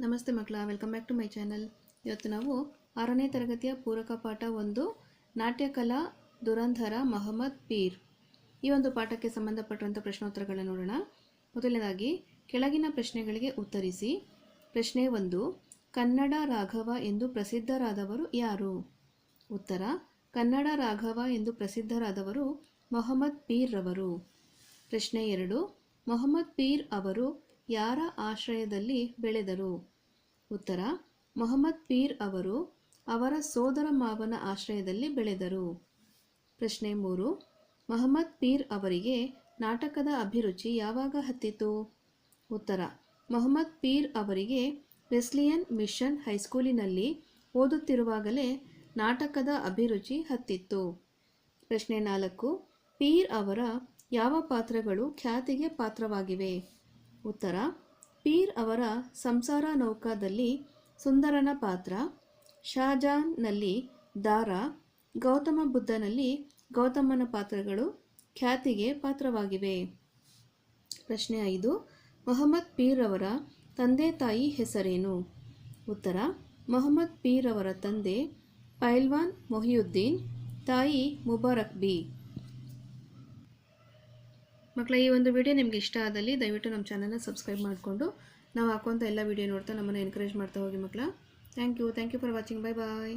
ನಮಸ್ತೆ ಮಕ್ಕಳ welcome back to my channel ಇವತ್ತು ನಾವು ಆರನೇ ತರಗತಿಯ ಪೂರಕ ಪಾಠ ಒಂದು ನಾಟ್ಯಕಲಾ ದುರಂಧರ ಮಹಮ್ಮದ್ ಪೀರ್. ಈ ಒಂದು ಪಾಠಕ್ಕೆ ಸಂಬಂಧಪಟ್ಟಂಥ ಪ್ರಶ್ನೋತ್ತರಗಳನ್ನು ನೋಡೋಣ. ಮೊದಲನೇದಾಗಿ, ಕೆಳಗಿನ ಪ್ರಶ್ನೆಗಳಿಗೆ ಉತ್ತರಿಸಿ. ಪ್ರಶ್ನೆ ಒಂದು, ಕನ್ನಡ ರಾಘವ ಎಂದು ಪ್ರಸಿದ್ಧರಾದವರು ಯಾರು? ಉತ್ತರ, ಕನ್ನಡ ರಾಘವ ಎಂದು ಪ್ರಸಿದ್ಧರಾದವರು ಮೊಹಮ್ಮದ್ ಪೀರ್ ರವರು. ಪ್ರಶ್ನೆ ಎರಡು, ಮೊಹಮ್ಮದ್ ಪೀರ್ ಅವರು ಯಾರ ಆಶ್ರಯದಲ್ಲಿ ಬೆಳೆದರು? ಉತ್ತರ, ಮೊಹಮ್ಮದ್ ಪೀರ್ ಅವರು ಅವರ ಸೋದರ ಮಾವನ ಆಶ್ರಯದಲ್ಲಿ ಬೆಳೆದರು. ಪ್ರಶ್ನೆ ಮೂರು, ಮೊಹಮ್ಮದ್ ಪೀರ್ ಅವರಿಗೆ ನಾಟಕದ ಅಭಿರುಚಿ ಯಾವಾಗ ಹತ್ತಿತು? ಉತ್ತರ, ಮೊಹಮ್ಮದ್ ಪೀರ್ ಅವರಿಗೆ ವೆಸ್ಲಿಯನ್ ಮಿಷನ್ ಹೈಸ್ಕೂಲಿನಲ್ಲಿ ಓದುತ್ತಿರುವಾಗಲೇ ನಾಟಕದ ಅಭಿರುಚಿ ಹತ್ತಿತ್ತು. ಪ್ರಶ್ನೆ ನಾಲ್ಕು, ಪೀರ್ ಅವರ ಯಾವ ಪಾತ್ರಗಳು ಖ್ಯಾತಿಗೆ ಪಾತ್ರವಾಗಿವೆ? ಉತ್ತರ, ಪೀರ್ ಅವರ ಸಂಸಾರ ನೌಕಾದಲ್ಲಿ ಸುಂದರನ ಪಾತ್ರ ಶಾಜಾನ್ನಲ್ಲಿ ದಾರ, ಗೌತಮ ಬುದ್ಧನಲ್ಲಿ ಗೌತಮನ ಪಾತ್ರಗಳು ಖ್ಯಾತಿಗೆ ಪಾತ್ರವಾಗಿವೆ. ಪ್ರಶ್ನೆ ಐದು, ಮೊಹಮ್ಮದ್ ಪೀರ್ ಅವರ ತಂದೆ ತಾಯಿ ಹೆಸರೇನು? ಉತ್ತರ, ಮೊಹಮ್ಮದ್ ಪೀರ್ ಅವರ ತಂದೆ ಪೈಲ್ವಾನ್ ಮೊಹಿಯುದ್ದೀನ್, ತಾಯಿ ಮುಬಾರಕ್ ಬಿ. ಮಕ್ಕಳ ಈ ಒಂದು ವಿಡಿಯೋ ನಿಮಗೆ ಇಷ್ಟ ಆದಲ್ಲಿ ದಯವಿಟ್ಟು ನಮ್ಮ ಚಾನಲ್ನ ಸಬ್ಸ್ಕ್ರೈಬ್ ಮಾಡಿಕೊಂಡು ನಾವು ಹಾಕುವಂಥ ಎಲ್ಲ ವಿಡಿಯೋ ನೋಡ್ತಾ ನಮ್ಮನ್ನು ಎನ್ಕರೇಜ್ ಮಾಡ್ತಾ ಹೋಗಿ ಮಕ್ಕಳ thank you thank you for watching bye bye